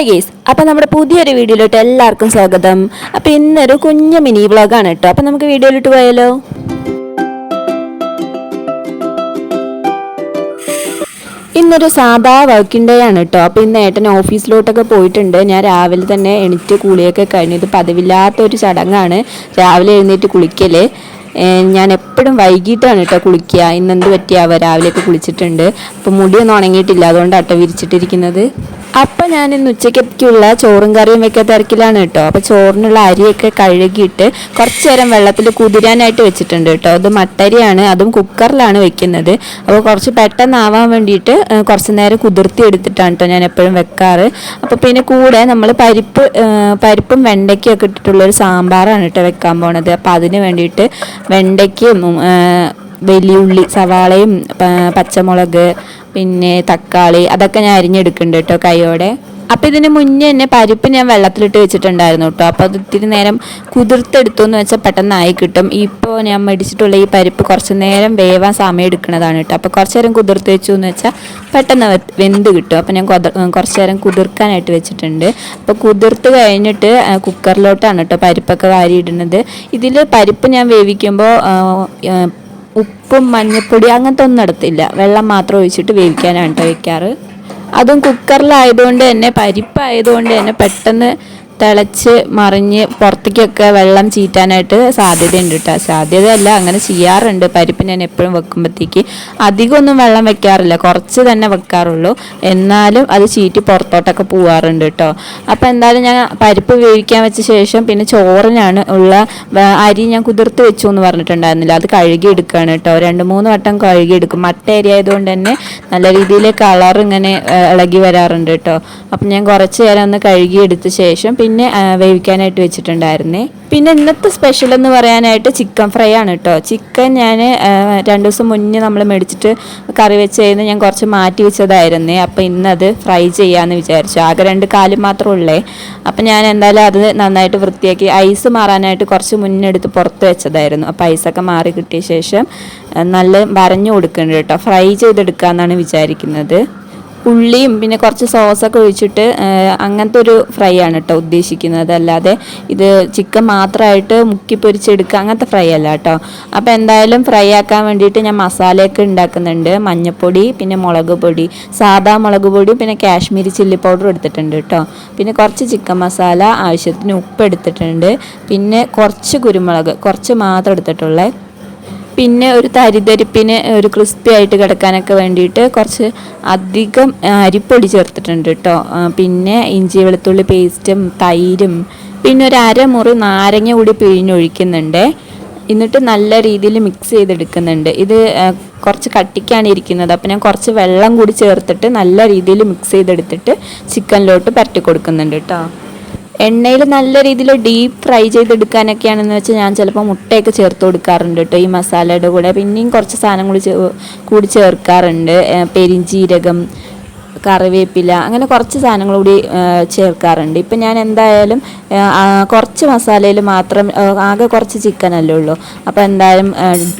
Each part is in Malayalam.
ഹായ് ഗേസ് അപ്പോൾ നമ്മുടെ പുതിയൊരു വീഡിയോയിലോട്ട് എല്ലാവർക്കും സ്വാഗതം. അപ്പോൾ ഇന്നൊരു കുഞ്ഞു മിനി വ്ളോഗാണ് കേട്ടോ. അപ്പോൾ നമുക്ക് വീഡിയോയിലോട്ട് പോയാലോ? ഇന്നൊരു സാധാ വർക്കിംഗ് ഡേ ആണ് കേട്ടോ. അപ്പോൾ ഇന്ന് ഏട്ടൻ ഓഫീസിലോട്ടൊക്കെ പോയിട്ടുണ്ട്. ഞാൻ രാവിലെ തന്നെ എണീറ്റ് കുളിയൊക്കെ കഴിഞ്ഞ് ഇത് പതിവില്ലാത്തൊരു ചടങ്ങാണ്. രാവിലെ എഴുന്നേറ്റ് കുളിക്കൽ ഞാൻ എപ്പോഴും വൈകിട്ടാണ് കേട്ടോ കുളിക്കുക. ഇന്നെന്ത് പറ്റിയാവോ? രാവിലെയൊക്കെ കുളിച്ചിട്ടുണ്ട്. അപ്പോൾ മുടിയൊന്നും ഉണങ്ങിയിട്ടില്ല. അതുകൊണ്ടാട്ടോ വിരിച്ചിട്ടിരിക്കുന്നത്. അപ്പം ഞാൻ ഇന്ന് ഉച്ചയ്ക്കുള്ള ചോറും കറിയും വെക്കാൻ തിരക്കിലാണ് കേട്ടോ. അപ്പോൾ ചോറിനുള്ള അരിയൊക്കെ കഴുകിയിട്ട് കുറച്ച് നേരം വെള്ളത്തിൽ കുതിരാനായിട്ട് വെച്ചിട്ടുണ്ട് കേട്ടോ. അത് മട്ടരിയാണ് അതും കുക്കറിലാണ് വെക്കുന്നത്. അപ്പോൾ കുറച്ച് പെട്ടെന്നാവാൻ വേണ്ടിയിട്ട് കുറച്ച് നേരം കുതിർത്തി എടുത്തിട്ടാണ് കേട്ടോ ഞാൻ എപ്പോഴും വെക്കാറ്. അപ്പോൾ പിന്നെ കൂടെ നമ്മൾ പരിപ്പ് പരിപ്പും വെണ്ടയ്ക്കും ഒക്കെ ഇട്ടിട്ടുള്ളൊരു സാമ്പാറാണ് കേട്ടോ വെക്കാൻ പോണത്. അപ്പോൾ അതിന് വേണ്ടിയിട്ട് വെണ്ടയ്ക്കും വലിയുള്ളി സവാളയും പച്ചമുളക് പിന്നെ തക്കാളി അതൊക്കെ ഞാൻ അരിഞ്ഞെടുക്കുന്നുണ്ട് കേട്ടോ കൈയോടെ. അപ്പം ഇതിന് മുന്നേ തന്നെ പരിപ്പ് ഞാൻ വെള്ളത്തിലിട്ട് വെച്ചിട്ടുണ്ടായിരുന്നു കേട്ടോ അപ്പോൾ അത് ഇത്തിരി നേരം കുതിർത്തെടുത്തു എന്ന് വെച്ചാൽ പെട്ടെന്നായി കിട്ടും. ഇപ്പോൾ ഞാൻ മേടിച്ചിട്ടുള്ള ഈ പരിപ്പ് കുറച്ച് നേരം വേവാൻ സമയം എടുക്കുന്നതാണ് കേട്ടോ അപ്പോൾ കുറച്ച് നേരം കുതിർത്ത് വെച്ചു എന്ന് വെച്ചാൽ പെട്ടെന്ന് വെന്ത് കിട്ടും. അപ്പോൾ ഞാൻ കുറച്ച് നേരം കുതിർക്കാനായിട്ട് വെച്ചിട്ടുണ്ട്. അപ്പോൾ കുതിർത്ത് കഴിഞ്ഞിട്ട് കുക്കറിലോട്ടാണ് കേട്ടോ പരിപ്പൊക്കെ വാരിയിടുന്നത്. ഇതിൽ പരിപ്പ് ഞാൻ വേവിക്കുമ്പോൾ ഉപ്പും മഞ്ഞൾപ്പൊടി അങ്ങനത്തെ ഒന്നും ഇടത്തില്ല. വെള്ളം മാത്രം ഒഴിച്ചിട്ട് വേവിക്കാനാണ് കേട്ടോ വെക്കാറ്. അതും കുക്കറിലായതുകൊണ്ട് തന്നെ പരിപ്പായതുകൊണ്ട് തന്നെ പെട്ടെന്ന് തിളച്ച് മറിഞ്ഞ് പുറത്തേക്കൊക്കെ വെള്ളം ചീറ്റാനായിട്ട് സാധ്യതയുണ്ട് കേട്ടോ സാധ്യതയല്ല അങ്ങനെ ചെയ്യാറുണ്ട്. പരിപ്പ് ഞാൻ എപ്പോഴും വെക്കുമ്പോഴത്തേക്ക് അധികമൊന്നും വെള്ളം വെക്കാറില്ല. കുറച്ച് തന്നെ വെക്കാറുള്ളൂ. എന്നാലും അത് ചീറ്റി പുറത്തോട്ടൊക്കെ പോവാറുണ്ട് കേട്ടോ അപ്പോൾ എന്തായാലും ഞാൻ പരിപ്പ് വേവിക്കാൻ വെച്ച ശേഷം പിന്നെ ചോറിനാണ് ഉള്ള അരി ഞാൻ കുതിർത്ത് വെച്ചു എന്ന് പറഞ്ഞിട്ടുണ്ടായിരുന്നില്ല. അത് കഴുകി എടുക്കുകയാണ് കേട്ടോ രണ്ട് മൂന്ന് വട്ടം കഴുകി എടുക്കും മട്ട അരി ആയതുകൊണ്ട് തന്നെ നല്ല രീതിയിൽ കളർ ഇങ്ങനെ ഇളകി വരാറുണ്ട് കേട്ടോ അപ്പം ഞാൻ കുറച്ച് നേരം ഒന്ന് കഴുകി എടുത്ത ശേഷം പിന്നെ ആ, വേവിക്കാനായിട്ട് വെച്ചിട്ടുണ്ടായിരുന്നേ. പിന്നെ ഇന്നത്തെ സ്പെഷ്യൽ എന്ന് പറയാനായിട്ട് ചിക്കൻ ഫ്രൈ ആണ് കേട്ടോ ചിക്കൻ ഞാൻ രണ്ട് ദിവസം മുന്നേ നമ്മൾ മേടിച്ചിട്ട് കറി വെച്ച് കഴിഞ്ഞ് ഞാൻ കുറച്ച് മാറ്റി വെച്ചതായിരുന്നേ. അപ്പോൾ ഇന്നത് ഫ്രൈ ചെയ്യാമെന്ന് വിചാരിച്ചു. ആകെ രണ്ട് കാലും മാത്രമേ ഉള്ളേ. അപ്പം ഞാൻ എന്തായാലും അത് നന്നായിട്ട് വൃത്തിയാക്കി ഐസ് മാറാനായിട്ട് കുറച്ച് മുന്നേ എടുത്ത് പുറത്ത് വെച്ചതായിരുന്നു. അപ്പോൾ ഐസൊക്കെ മാറി കിട്ടിയ ശേഷം നല്ല വരഞ്ഞു കൊടുക്കുന്നുണ്ട് കേട്ടോ ഫ്രൈ ചെയ്തെടുക്കാമെന്നാണ് വിചാരിക്കുന്നത്. ഉള്ളിയും പിന്നെ കുറച്ച് സോസൊക്കെ ഒഴിച്ചിട്ട് അങ്ങനത്തെ ഒരു ഫ്രൈ ആണ് കേട്ടോ ഉദ്ദേശിക്കുന്നത്. അല്ലാതെ ഇത് ചിക്കൻ മാത്രമായിട്ട് മുക്കി പൊരിച്ചെടുക്കുക അങ്ങനത്തെ ഫ്രൈ അല്ല കേട്ടോ അപ്പോൾ എന്തായാലും ഫ്രൈ ആക്കാൻ വേണ്ടിയിട്ട് ഞാൻ മസാലയൊക്കെ ഉണ്ടാക്കുന്നുണ്ട് മഞ്ഞൾപ്പൊടി പിന്നെ മുളക് പൊടി സാധാ മുളക് പൊടി പിന്നെ കാശ്മീരി ചില്ലി പൗഡർ എടുത്തിട്ടുണ്ട് കേട്ടോ പിന്നെ കുറച്ച് ചിക്കൻ മസാല ആവശ്യത്തിന് ഉപ്പ് എടുത്തിട്ടുണ്ട്. പിന്നെ കുറച്ച് കുരുമുളക് കുറച്ച് മാത്രം എടുത്തിട്ടുള്ളേ പിന്നെ ഒരു തരിതരിപ്പിന് ഒരു ക്രിസ്പി ആയിട്ട് കിടക്കാനൊക്കെ വേണ്ടിയിട്ട് കുറച്ച് അധികം അരിപ്പൊടി ചേർത്തിട്ടുണ്ട് കേട്ടോ പിന്നെ ഇഞ്ചി വെളുത്തുള്ളി പേസ്റ്റും തൈരും. പിന്നെ ഒരു അരമുറി നാരങ്ങ കൂടി പിഴിഞ്ഞൊഴിക്കുന്നുണ്ട്. എന്നിട്ട് നല്ല രീതിയിൽ മിക്സ് ചെയ്തെടുക്കുന്നുണ്ട്. ഇത് കുറച്ച് കട്ടിക്കാണ് ഇരിക്കുന്നത്. അപ്പോൾ ഞാൻ കുറച്ച് വെള്ളം കൂടി ചേർത്തിട്ട് നല്ല രീതിയിൽ മിക്സ് ചെയ്തെടുത്തിട്ട് ചിക്കനിലോട്ട് പരട്ടി കൊടുക്കുന്നുണ്ട് കേട്ടോ എണ്ണയിൽ നല്ല രീതിയിൽ ഡീപ്പ് ഫ്രൈ ചെയ്തെടുക്കാനൊക്കെയാണെന്ന് വെച്ചാൽ ഞാൻ ചിലപ്പോൾ മുട്ടയൊക്കെ ചേർത്ത് കൊടുക്കാറുണ്ട് കേട്ടോ ഈ മസാലയുടെ കൂടെ. പിന്നെയും കുറച്ച് സാധനം കൂടി കൂടി ചേർക്കാറുണ്ട്. പെരിഞ്ചീരകം കറിവേപ്പില അങ്ങനെ കുറച്ച് സാധനങ്ങൾ കൂടി ചേർക്കാറുണ്ട്. ഇപ്പം ഞാൻ എന്തായാലും കുറച്ച് മസാലയിൽ മാത്രം ആകെ കുറച്ച് ചിക്കൻ അല്ലേ ഉള്ളൂ. അപ്പോൾ എന്തായാലും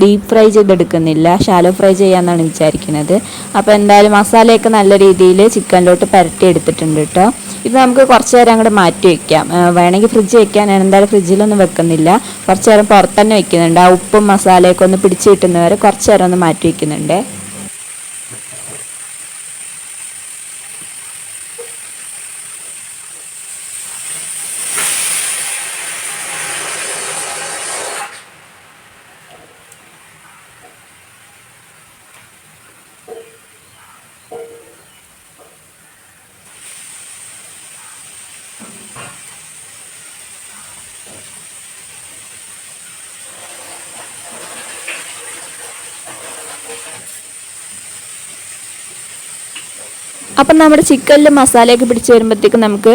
ഡീപ്പ് ഫ്രൈ ചെയ്തെടുക്കുന്നില്ല. ഷാലോ ഫ്രൈ ചെയ്യാമെന്നാണ് വിചാരിക്കുന്നത് അപ്പോൾ എന്തായാലും മസാലയൊക്കെ നല്ല രീതിയിൽ ചിക്കനിലോട്ട് പരട്ടി എടുത്തിട്ടുണ്ട് കേട്ടോ ഇത് നമുക്ക് കുറച്ച് നേരം അങ്ങോട്ട് മാറ്റി വയ്ക്കാം വേണമെങ്കിൽ ഫ്രിഡ്ജ് വയ്ക്കാൻ എന്തായാലും ഫ്രിഡ്ജിലൊന്നും വെക്കുന്നില്ല. കുറച്ച് നേരം പുറത്തന്നെ വയ്ക്കുന്നുണ്ട് ആ ഉപ്പും മസാലയൊക്കെ ഒന്ന് പിടിച്ച് കിട്ടുന്നവരെ കുറച്ച് നേരം ഒന്ന് മാറ്റി വെക്കുന്നുണ്ട്. അപ്പം നമ്മുടെ ചിക്കനിൽ മസാലയൊക്കെ പിടിച്ച് വരുമ്പോഴത്തേക്കും നമുക്ക്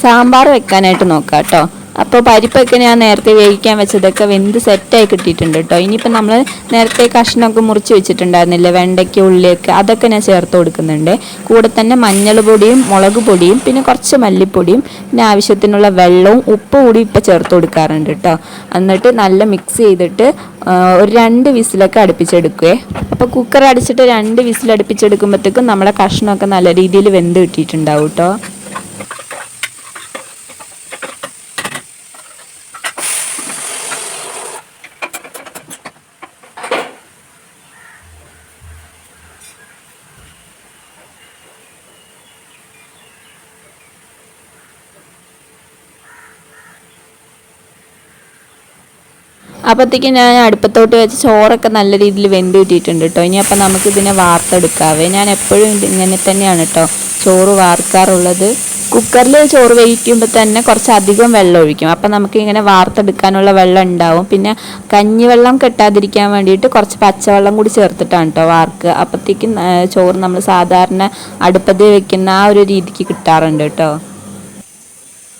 സാമ്പാർ വെക്കാനായിട്ട് നോക്കാം കേട്ടോ. അപ്പോൾ പരിപ്പൊക്കെ ഞാൻ നേരത്തെ വേവിക്കാൻ വെച്ചതൊക്കെ വെന്ത് സെറ്റായി കിട്ടിയിട്ടുണ്ട് കേട്ടോ ഇനിയിപ്പോൾ നമ്മൾ നേരത്തെ കഷ്ണമൊക്കെ മുറിച്ച് വെച്ചിട്ടുണ്ടായിരുന്നില്ലേ? വെണ്ടയ്ക്ക ഉള്ളിയൊക്കെ അതൊക്കെ ഞാൻ ചേർത്ത് കൊടുക്കുന്നുണ്ട്. കൂടെ തന്നെ മഞ്ഞൾ പൊടിയും മുളക് പൊടിയും പിന്നെ കുറച്ച് മല്ലിപ്പൊടിയും പിന്നെ ആവശ്യത്തിനുള്ള വെള്ളവും ഉപ്പ് കൂടി ഇപ്പോൾ ചേർത്ത് കൊടുക്കാറുണ്ട് കേട്ടോ എന്നിട്ട് നല്ല മിക്സ് ചെയ്തിട്ട് ഒരു രണ്ട് വിസിലൊക്കെ അടുപ്പിച്ചെടുക്കുവേ. അപ്പോൾ കുക്കർ അടിച്ചിട്ട് രണ്ട് വിസിൽ അടുപ്പിച്ചെടുക്കുമ്പോഴത്തേക്കും നമ്മുടെ കഷ്ണമൊക്കെ നല്ല രീതിയിൽ വെന്ത് കിട്ടിയിട്ടുണ്ടാവും കേട്ടോ അപ്പോഴത്തേക്ക് ഞാൻ അടുപ്പത്തോട്ട് വെച്ച് ചോറൊക്കെ നല്ല രീതിയിൽ വെന്ത് കിട്ടിയിട്ടുണ്ട് കേട്ടോ ഇനി അപ്പം നമുക്ക് ഇതിനെ വാർത്തെടുക്കാവേ. ഞാൻ എപ്പോഴും ഇങ്ങനെ തന്നെയാണ് കേട്ടോ ചോറ് വാർക്കാറുള്ളത്. കുക്കറിൽ ചോറ് വേവിക്കുമ്പോൾ തന്നെ കുറച്ച് അധികം വെള്ളം ഒഴിക്കും. അപ്പം നമുക്ക് ഇങ്ങനെ വാർത്തെടുക്കാനുള്ള വെള്ളം ഉണ്ടാവും. പിന്നെ കഞ്ഞിവെള്ളം കെട്ടാതിരിക്കാൻ വേണ്ടിയിട്ട് കുറച്ച് പച്ചവെള്ളം കൂടി ചേർത്തിട്ടാണ് കേട്ടോ വാർക്ക്. അപ്പോഴത്തേക്കും ചോറ് നമ്മൾ സാധാരണ അടുപ്പത് വെക്കുന്ന ആ ഒരു രീതിക്ക് കിട്ടാറുണ്ട് കേട്ടോ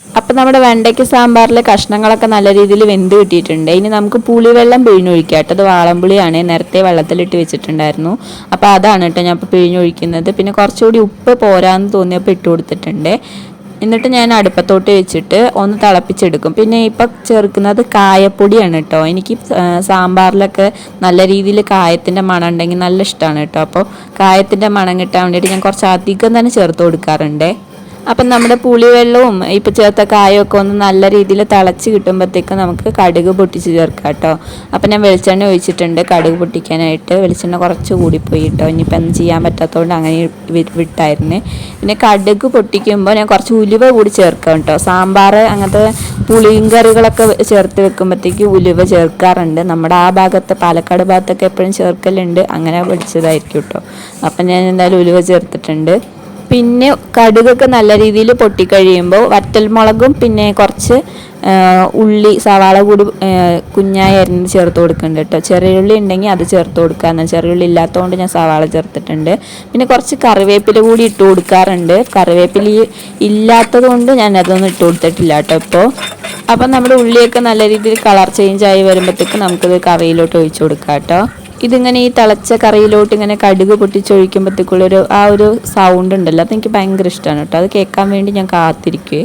അപ്പം നമ്മുടെ വെണ്ടയ്ക്ക് സാമ്പാറിലെ കഷ്ണങ്ങളൊക്കെ നല്ല രീതിയിൽ വെന്ത് കിട്ടിയിട്ടുണ്ട്. ഇനി നമുക്ക് പുളിവെള്ളം പിഴിഞ്ഞൊഴിക്കാം കേട്ടോ. അത് വാളംപുളിയാണ്. നേരത്തെ വെള്ളത്തിലിട്ട് വെച്ചിട്ടുണ്ടായിരുന്നു. അപ്പോൾ അതാണ് കേട്ടോ ഞാൻ ഇപ്പോൾ പിഴിഞ്ഞൊഴിക്കുന്നത്. പിന്നെ കുറച്ചുകൂടി ഉപ്പ് പോരാന്ന് തോന്നിയപ്പോൾ ഇട്ട് കൊടുത്തിട്ടുണ്ട്. എന്നിട്ട് ഞാൻ അടുപ്പത്തോട്ട് വെച്ചിട്ട് ഒന്ന് തിളപ്പിച്ചെടുക്കും. പിന്നെ ഇപ്പം ചേർക്കുന്നത് കായപ്പൊടിയാണ് കേട്ടോ. എനിക്ക് സാമ്പാറിലൊക്കെ നല്ല രീതിയിൽ കായത്തിന്റെ മണം ഉണ്ടെങ്കിൽ നല്ല ഇഷ്ടമാണ് കേട്ടോ. അപ്പോൾ കായത്തിന്റെ മണം കിട്ടാൻ വേണ്ടിയിട്ട് ഞാൻ കുറച്ച് അധികം തന്നെ ചേർത്ത് കൊടുക്കാറുണ്ട്. അപ്പം നമ്മുടെ പുളിവെള്ളവും ഇപ്പം ചേർത്ത കായൊക്കെ ഒന്ന് നല്ല രീതിയിൽ തിളച്ച് കിട്ടുമ്പോഴത്തേക്കും നമുക്ക് കടുക് പൊട്ടിച്ച് ചേർക്കാം കേട്ടോ. അപ്പം ഞാൻ വെളിച്ചെണ്ണ ഒഴിച്ചിട്ടുണ്ട്. കടുക് പൊട്ടിക്കാനായിട്ട് വെളിച്ചെണ്ണ കുറച്ച് കൂടിപ്പോയി കേട്ടോ. ഇനിയിപ്പോൾ ഒന്നും ചെയ്യാൻ പറ്റാത്തതുകൊണ്ട് അങ്ങനെ വിട്ടായിരുന്നു. പിന്നെ കടുക് പൊട്ടിക്കുമ്പോൾ ഞാൻ കുറച്ച് ഉലുവ കൂടി ചേർക്കാം കേട്ടോ. സാമ്പാർ അങ്ങനത്തെ പുളിയും കറികളൊക്കെ ചേർത്ത് വെക്കുമ്പോഴത്തേക്ക് ഉലുവ ചേർക്കാറുണ്ട്. നമ്മുടെ ആ ഭാഗത്ത് പാലക്കാട് ഭാഗത്തൊക്കെ എപ്പോഴും ചേർക്കലുണ്ട്. അങ്ങനെ പഠിച്ചതായിരിക്കും കേട്ടോ. അപ്പം ഞാൻ എന്തായാലും ഉലുവ ചേർത്തിട്ടുണ്ട്. പിന്നെ കടുകൊക്കെ നല്ല രീതിയിൽ പൊട്ടിക്കഴിയുമ്പോൾ വറ്റൽമുളകും പിന്നെ കുറച്ച് ഉള്ളി സവാള കൂടി കുഞ്ഞായി അരിഞ്ഞ് ചേർത്ത് കൊടുക്കുന്നുണ്ട് കേട്ടോ. ചെറിയ ഉള്ളി ഉണ്ടെങ്കിൽ അത് ചേർത്ത് കൊടുക്കാമെന്ന് ചെറിയ ഉള്ളി ഇല്ലാത്തതുകൊണ്ട് ഞാൻ സവാള ചേർത്തിട്ടുണ്ട്. പിന്നെ കുറച്ച് കറിവേപ്പില കൂടി ഇട്ട് കൊടുക്കാറുണ്ട്. കറിവേപ്പില ഇല്ലാത്തത് കൊണ്ട് ഞാൻ അതൊന്നും ഇട്ട് കൊടുത്തിട്ടില്ല കേട്ടോ ഇപ്പോൾ. അപ്പം നമ്മുടെ ഉള്ളിയൊക്കെ നല്ല രീതിയിൽ കളർ ചേഞ്ച് ആയി വരുമ്പോഴത്തേക്ക് നമുക്കിത് കറിയിലോട്ട് ഒഴിച്ചു കൊടുക്കാം കേട്ടോ. ഇതിങ്ങനെ ഈ തിളച്ച കറിയിലോട്ട് ഇങ്ങനെ കടുക് പൊട്ടിച്ചൊഴിക്കുമ്പോഴത്തേക്കുള്ളൊരു ആ ഒരു സൗണ്ട് ഉണ്ടല്ലോ. അതെനിക്ക് ഭയങ്കര ഇഷ്ടമാണ് കേട്ടോ. അത് കേൾക്കാൻ വേണ്ടി ഞാൻ കാത്തിരിക്കുവേ.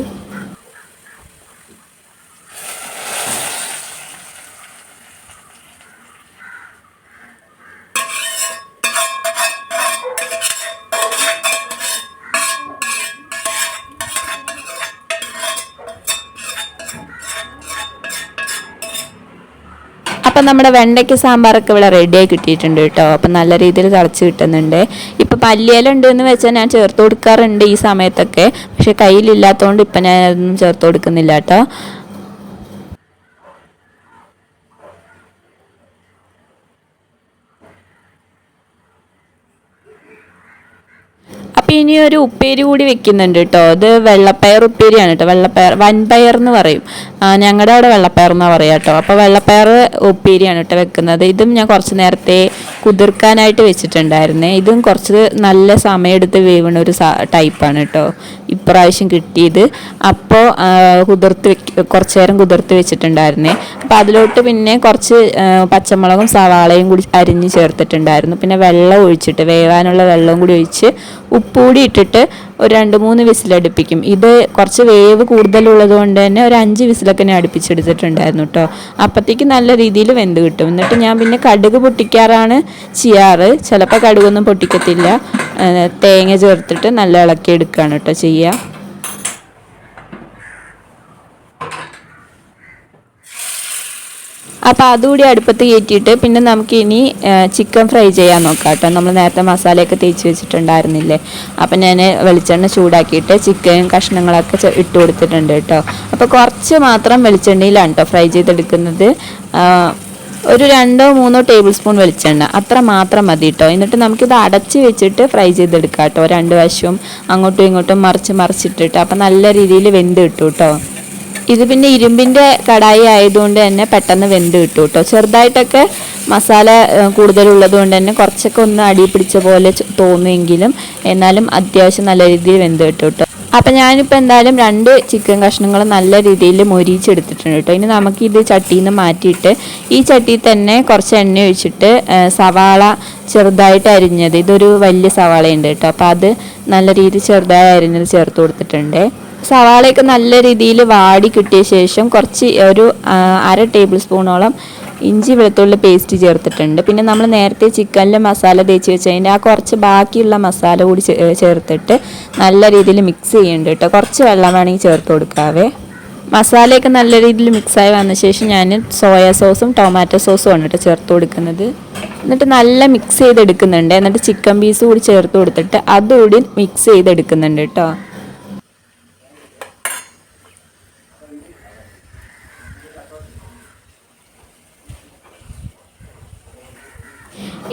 അപ്പം നമ്മുടെ വെണ്ടയ്ക്ക് സാമ്പാറൊക്കെ ഇവിടെ റെഡിയായി കിട്ടിയിട്ടുണ്ട് കേട്ടോ. അപ്പം നല്ല രീതിയിൽ തിളച്ച് കിട്ടുന്നുണ്ട്. ഇപ്പം പല്ലിയില ഉണ്ട് എന്ന് വെച്ചാൽ ഞാൻ ചേർത്ത് കൊടുക്കാറുണ്ട് ഈ സമയത്തൊക്കെ. പക്ഷെ കയ്യിലില്ലാത്തതുകൊണ്ട് ഇപ്പം ഞാൻ ചേർത്ത് കൊടുക്കുന്നില്ല കേട്ടോ. ഇനി ഒരു ഉപ്പേരി കൂടി വെക്കുന്നുണ്ട് കേട്ടോ അത് വെള്ളപ്പയർ ഉപ്പേരിയാണ് കേട്ടോ വെള്ളപ്പയർ വൻപയർ എന്ന് പറയും. ഞങ്ങളുടെ അവിടെ വെള്ളപ്പയർ എന്നാണ് പറയുക കേട്ടോ അപ്പോൾ വെള്ളപ്പയർ ഉപ്പേരിയാണ് കേട്ടോ വെക്കുന്നത്. ഇതും ഞാൻ കുറച്ച് നേരത്തെ കുതിർക്കാനായിട്ട് വെച്ചിട്ടുണ്ടായിരുന്നേ. ഇതും കുറച്ച് നല്ല സമയമെടുത്ത് വേവണ ഒരു ടൈപ്പാണ് കേട്ടോ ഇപ്രാവശ്യം കിട്ടിയത്. അപ്പോൾ കുതിർത്ത് കുറച്ച് നേരം കുതിർത്ത് വെച്ചിട്ടുണ്ടായിരുന്നേ. അപ്പോൾ അതിലോട്ട് പിന്നെ കുറച്ച് പച്ചമുളകും സവാളയും കൂടി അരിഞ്ഞ് ചേർത്തിട്ടുണ്ടായിരുന്നു. പിന്നെ വെള്ളം ഒഴിച്ചിട്ട് വേവാനുള്ള വെള്ളവും കൂടി ഒഴിച്ച് ഉപ്പ് കൂടി ഇട്ടിട്ട് ഒരു രണ്ട് മൂന്ന് വിസിലടുപ്പിക്കും ഇത് കുറച്ച് വേവ് കൂടുതലുള്ളത് കൊണ്ട് തന്നെ ഒരു അഞ്ച് വിസിലൊക്കെ ഞാൻ അടുപ്പിച്ചെടുത്തിട്ടുണ്ടായിരുന്നു കേട്ടോ അപ്പോഴത്തേക്ക് നല്ല രീതിയിൽ വെന്ത് കിട്ടും. എന്നിട്ട് ഞാൻ പിന്നെ കടുക് പൊട്ടിക്കാറാണ് ചെയ്യാറ്. ചിലപ്പോൾ കടുകൊന്നും പൊട്ടിക്കത്തില്ല. തേങ്ങ ചേർത്തിട്ട് നല്ല ഇളക്കി എടുക്കുകയാണ് കേട്ടോ ചെയ്യുക അപ്പോൾ അതുകൂടി അടുപ്പത്ത് കയറ്റിയിട്ട് പിന്നെ നമുക്ക് ഇനി ചിക്കൻ ഫ്രൈ ചെയ്യാൻ നോക്കാം കേട്ടോ. നമ്മൾ നേരത്തെ മസാലയൊക്കെ തേച്ച് വെച്ചിട്ടുണ്ടായിരുന്നില്ലേ? അപ്പം ഞാൻ വെളിച്ചെണ്ണ ചൂടാക്കിയിട്ട് ചിക്കൻ കഷ്ണങ്ങളൊക്കെ ഇട്ട് കൊടുത്തിട്ടുണ്ട് കേട്ടോ. അപ്പോൾ കുറച്ച് മാത്രം വെളിച്ചെണ്ണയിലാണ് കേട്ടോ ഫ്രൈ ചെയ്തെടുക്കുന്നത്. ഒരു രണ്ടോ മൂന്നോ ടേബിൾ സ്പൂൺ വെളിച്ചെണ്ണ. അത്ര മാത്രം മതി കേട്ടോ. എന്നിട്ട് നമുക്കിത് അടച്ച് വെച്ചിട്ട് ഫ്രൈ ചെയ്തെടുക്കാം കേട്ടോ. രണ്ട് വശവും അങ്ങോട്ടും ഇങ്ങോട്ടും മറിച്ച് മറിച്ചിട്ടിട്ട്. അപ്പം നല്ല രീതിയിൽ വെന്ത് കിട്ടും കേട്ടോ. ഇത് പിന്നെ ഇരുമ്പിന്റെ കടായി ആയതുകൊണ്ട് തന്നെ പെട്ടെന്ന് വെന്ത് കിട്ടും കേട്ടോ. ചെറുതായിട്ടൊക്കെ മസാല കൂടുതലുള്ളത് കൊണ്ട് തന്നെ കുറച്ചൊക്കെ ഒന്ന് അടി പിടിച്ച പോലെ തോന്നുമെങ്കിലും എന്നാലും അത്യാവശ്യം നല്ല രീതിയിൽ വെന്ത് കിട്ടും കേട്ടോ. അപ്പം ഞാനിപ്പോൾ എന്തായാലും രണ്ട് ചിക്കൻ കഷ്ണങ്ങൾ നല്ല രീതിയിൽ മൊരിച്ചെടുത്തിട്ടുണ്ട് കേട്ടോ. ഇനി നമുക്ക് ഇത് ചട്ടിയിൽ നിന്ന് മാറ്റിയിട്ട് ഈ ചട്ടിയിൽ തന്നെ കുറച്ച് എണ്ണ ഒഴിച്ചിട്ട് സവാള ചെറുതായിട്ട് അരിഞ്ഞത്. ഇതൊരു വലിയ സവാളയുണ്ട് കേട്ടോ. അപ്പോൾ അത് നല്ല രീതിയിൽ ചെറുതായി അരിഞ്ഞത് ചേർത്ത് കൊടുത്തിട്ടുണ്ട്. സവാളയൊക്കെ നല്ല രീതിയിൽ വാടി കിട്ടിയ ശേഷം കുറച്ച് ഒരു അര ടേബിൾ സ്പൂണോളം ഇഞ്ചി വെളുത്തുള്ളി പേസ്റ്റ് ചേർത്തിട്ടുണ്ട്. പിന്നെ നമ്മൾ നേരത്തെ ചിക്കനിൽ മസാല തേച്ച് വെച്ചതിന്റെ ആ കുറച്ച് ബാക്കിയുള്ള മസാല കൂടി ചേർത്തിട്ട് നല്ല രീതിയിൽ മിക്സ് ചെയ്യുന്നുണ്ട് കേട്ടോ കുറച്ച് വെള്ളം വേണമെങ്കിൽ ചേർത്ത് കൊടുക്കാവേ. മസാലയൊക്കെ നല്ല രീതിയിൽ മിക്സായി വന്ന ശേഷം ഞാൻ സോയ സോസും ടൊമാറ്റോ സോസും ആണ് കേട്ടോ ചേർത്ത് കൊടുക്കുന്നത്. എന്നിട്ട് നല്ല മിക്സ് ചെയ്തെടുക്കുന്നുണ്ട്. എന്നിട്ട് ചിക്കൻ പീസ് കൂടി ചേർത്ത് കൊടുത്തിട്ട് അതുകൂടി മിക്സ് ചെയ്തെടുക്കുന്നുണ്ട് കേട്ടോ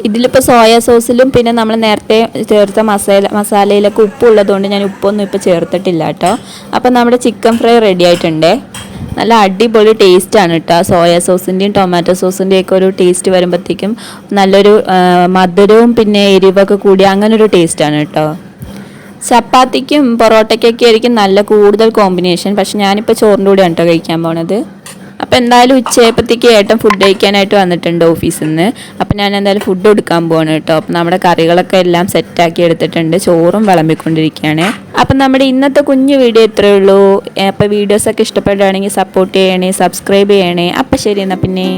ഇതിലിപ്പോൾ സോയാ സോസിലും പിന്നെ നമ്മൾ നേരത്തെ ചേർത്ത മസാല മസാലയിലൊക്കെ ഉപ്പുള്ളതുകൊണ്ട് ഞാൻ ഉപ്പൊന്നും ഇപ്പോൾ ചേർത്തിട്ടില്ല കേട്ടോ. അപ്പം നമ്മുടെ ചിക്കൻ ഫ്രൈ റെഡി ആയിട്ടുണ്ട്. നല്ല അടിപൊളി ടേസ്റ്റ് ആണ് കേട്ടോ. സോയാ സോസിന്റെയും ടൊമാറ്റോ സോസിന്റെയും ഒക്കെ ഒരു ടേസ്റ്റ് വരുമ്പോഴത്തേക്കും നല്ലൊരു മധുരവും പിന്നെ എരിവൊക്കെ കൂടി അങ്ങനെ ഒരു ടേസ്റ്റാണ് കേട്ടോ. ചപ്പാത്തിക്കും പൊറോട്ടയ്ക്കൊക്കെ ആയിരിക്കും നല്ല കൂടുതൽ കോമ്പിനേഷൻ പക്ഷെ ഞാനിപ്പോൾ ചോറിന്റെ കൂടെയാണ് കേട്ടോ കഴിക്കാൻ പോണത്. അപ്പോൾ എന്തായാലും ഉച്ചയപ്പത്തേക്ക് ഏട്ടൻ ഫുഡ് കഴിക്കാനായിട്ട് വന്നിട്ടുണ്ട് ഓഫീസിൽ നിന്ന് അപ്പോൾ ഞാൻ എന്തായാലും ഫുഡ് കൊടുക്കാൻ പോവാണ് കേട്ടോ. അപ്പോൾ നമ്മുടെ കറികളൊക്കെ എല്ലാം സെറ്റാക്കി എടുത്തിട്ടുണ്ട്. ചോറും വിളമ്പിക്കൊണ്ടിരിക്കുകയാണ്. അപ്പം നമ്മുടെ ഇന്നത്തെ കുഞ്ഞു വീഡിയോ ഇത്രയേ ഉള്ളൂ. അപ്പോൾ വീഡിയോസൊക്കെ ഇഷ്ടപ്പെടുകയാണെങ്കിൽ സപ്പോർട്ട് ചെയ്യണേ സബ്സ്ക്രൈബ് ചെയ്യണേ. അപ്പം ശരി എന്നാൽ പിന്നെ.